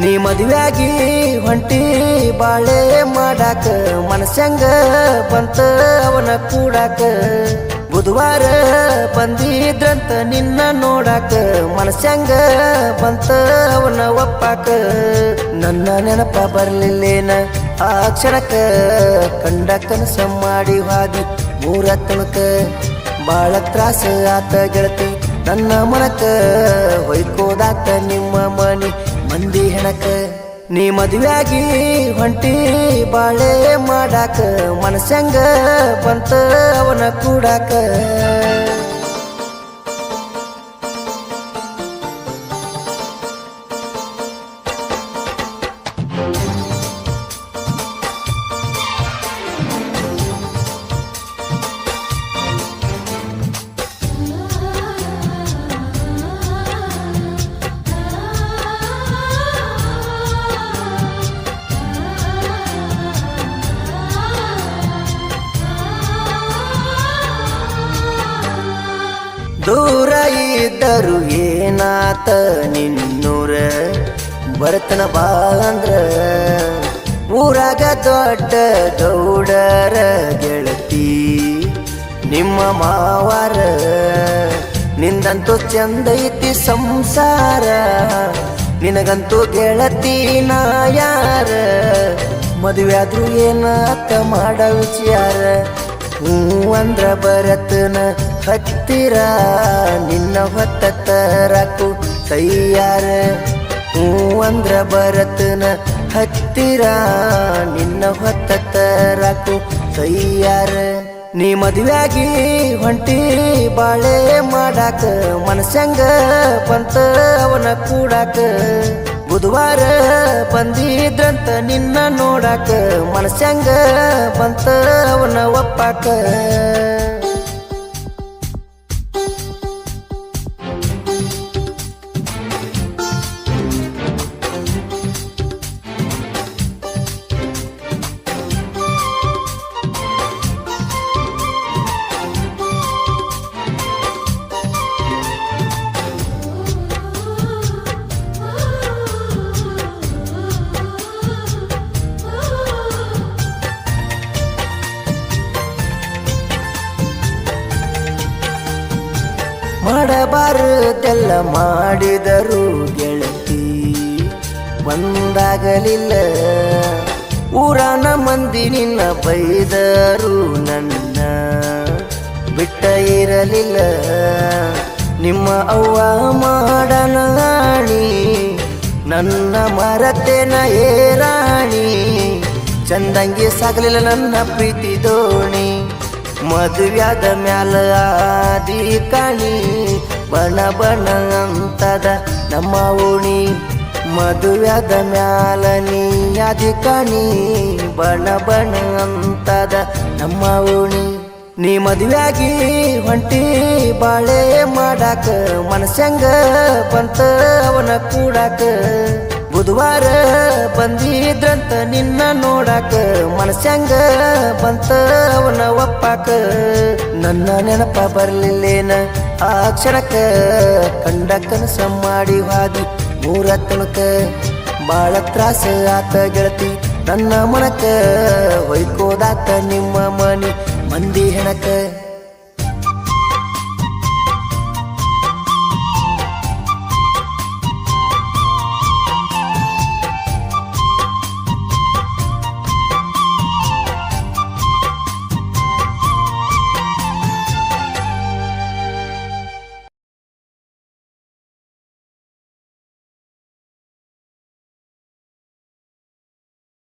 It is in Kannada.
ಮದುವೆಯಾಗಿ ಹೊಂಟಿ ಬಾಳೆ ಮಾಡಾಕ ಮನಸ್ಸಂಗ ಬಂತ ಅವನ ಕೂಡಾಕ? ಬುಧವಾರ ಬಂದಿದ್ರಂತ ನಿನ್ನ ನೋಡಾಕ ಮನಸ್ಸಂಗ ಬಂತ ಅವನ ಒಪ್ಪಾಕ? ನನ್ನ ನೆನಪ ಬರ್ಲಿಲ್ಲೇನ? ಆ ಕ್ಷಣಕ್ಕ ಕಂಡ ಕನಸ ಮಾಡಿ ಹಾದಿ ಮೂರ ತನಕ ಬಾಳ ತ್ರಾಸ ಆತ ಗೆಳತಿ, ನನ್ನ ಮನಕ ಹೊಯ್ಕೋದಾತ ನಿಮ್ಮ ಮನಿ. ಮಂದಿ ಹೆಣಕ ನೀ ಮದುವೆಯಾಗಿ ಹೊಂಟಿ ಬಾಳೆ ಮಾಡಾಕ ಮನಸ್ಸಂಗ ಬಂತ ಅವನ ಕೂಡಾಕ. ದೂರ ಇದ್ದರು ಏನಾತ ನಿನ್ನೂರ? ಬರ್ತನ ಬಾ ಅಂದ್ರ ಊರಾಗ ದೊಡ್ಡ ಗೌಡರ ಗೆಳತಿ, ನಿಮ್ಮ ಮಾವಾರ. ನಿಂದಂತೂ ಚಂದ ಐತಿ ಸಂಸಾರ, ನಿನಗಂತೂ ಗೆಳತಿ ನಾ ಯಾರ? ಮದುವೆ ಆದ್ರೂ ಏನಾತ ಮಾಡ ವಿಚಾರ? ಹ್ಞೂ ಅಂದ್ರ ಬರತನ ಹತ್ತಿರ, ನಿನ್ನ ಹೊತ್ತ ತರಕು ತಯ್ಯಾರ ಹೂ ಅಂದ್ರ ಬರತನ ಹತ್ತಿರ, ನಿನ್ನ ಹೊತ್ತ ತರಕು ತಯ್ಯಾರ ನೀ ಮದುವೆಯಾಗಿ ಹೊಂಟಿ ಬಾಳೆ ಮಾಡಾಕ ಮನಸ್ಸಂಗ ಬಂತ, ಅವನ ಕೂಡಾಕ. ಬುಧವಾರ ಬಂದಿದ್ರಂತ ನಿನ್ನ ನೋಡಾಕ ಮನಸ್ಸಂಗ ಬಂತ ಅವನ ಒಪ್ಪಾಕ. ಮಾಡಬಾರದೆಲ್ಲ ಮಾಡಿದರು ಗೆಳತಿ. ಒಂದಾಗಲಿಲ್ಲ ಊರಾನ ಮಂದಿ ನಿನ್ನ ಬೈದರು ನನ್ನ. ಬಿಟ್ಟ ಇರಲಿಲ್ಲ, ನಿಮ್ಮ ಅವ್ವ ಮಾಡನಾಣಿ ನನ್ನ ಮರತೆನ ಏರಾಣಿ ಚಂದಂಗಿ ಸಾಗಲಿಲ್ಲ ನನ್ನ ಪ್ರೀತಿ ದೋಣಿ. ಮದುವ್ಯಾದ ಮ್ಯಾಲ ಆದಿ ಕಾಣಿ, ಬಣ ಬಣ ಅಂತದ ನಮ್ಮ ಓಣಿ. ಮದುವ್ಯಾದ ಮ್ಯಾಲ ನೀ ಆದಿ ಕಾಣಿ, ಬಣ ಬಣ ಅಂತದ ನಮ್ಮ ಓಣಿ. ನೀ ಮದುವೆಯಾಗಿ ಹೊಂಟಿ ಬಾಳೆ ಮಾಡಾಕ ಮನಸ್ಸಂಗ ಬಂತ ಅವನ ಕೂಡಾಕ. ಬುಧವಾರ ಬಂದಿದ್ರಂತ ನಿನ್ನ ನೋಡಾಕ ಮನಸ್ಸಂಗ ಬಂತ ಅವನ ಒಪ್ಪಾಕ? ನನ್ನ ನೆನಪ ಬರ್ಲಿಲ್ಲೇನ? ಆ ಕ್ಷಣಕ್ಕ ಕಂಡ ಕನಸ ಮಾಡಿ ಹಾದಿ ಮೂರ ತನಕ ಬಾಳ ತ್ರಾಸ ಆತ ಗೆಳತಿ, ನನ್ನ ಮನಕ ಹೊಯ್ಕೋದಾತ ನಿಮ್ಮ ಮನಿ ಮಂದಿ ಹೆಣಕ.